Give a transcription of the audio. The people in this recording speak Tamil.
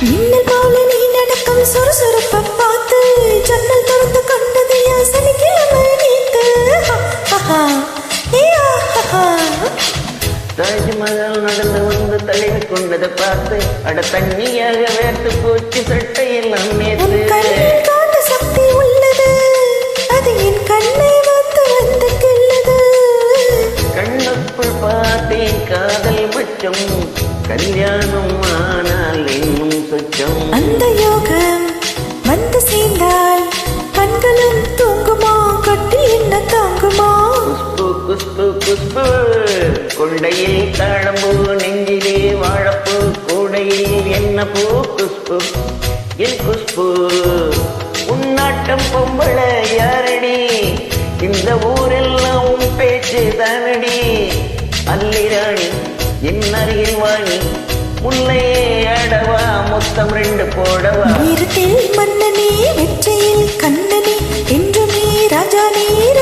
மின்னல் போல நீ நடக்கும் சுறுசுறுப்ப பார்த்து ஜன்னல் திறந்து கொண்டது சனிக்கிழமை நீக்கு. தாஜ்மஹால் நடந்து வந்து தலைவி கொண்டதை பார்த்து அட தண்ணியாக வேர்த்து போச்சு சட்டையெல்லாம் நேற்று கண்ணுக்குள் பார்த்தேன் காதல் மட்டும் கல்யாணம் ஆனால் சொச்சம் அந்த யோகம் வந்து சேர்ந்தால் கண்களும் தூங்குமா? கட்டி என்ன தாங்குமா? கொண்டையில் தாழம்பூ நெஞ்சிலே வாழப்பூ. கூடையில் என்ன பூ? குஸ்பு என் குஸ்பு உன்னாட்டம் பொம்பள யாரடி? இந்த ஊரெல்லாம் உன் பேச்சு தானடி? அல்லிராணி என் அருகில் வாணி. முல்லையே அடவா மொத்தம் ரெண்டு போடவா? வீரத்தில் மன்னனே வெற்றியில் கண்ணனே என்றுமே ராஜா ரஜினி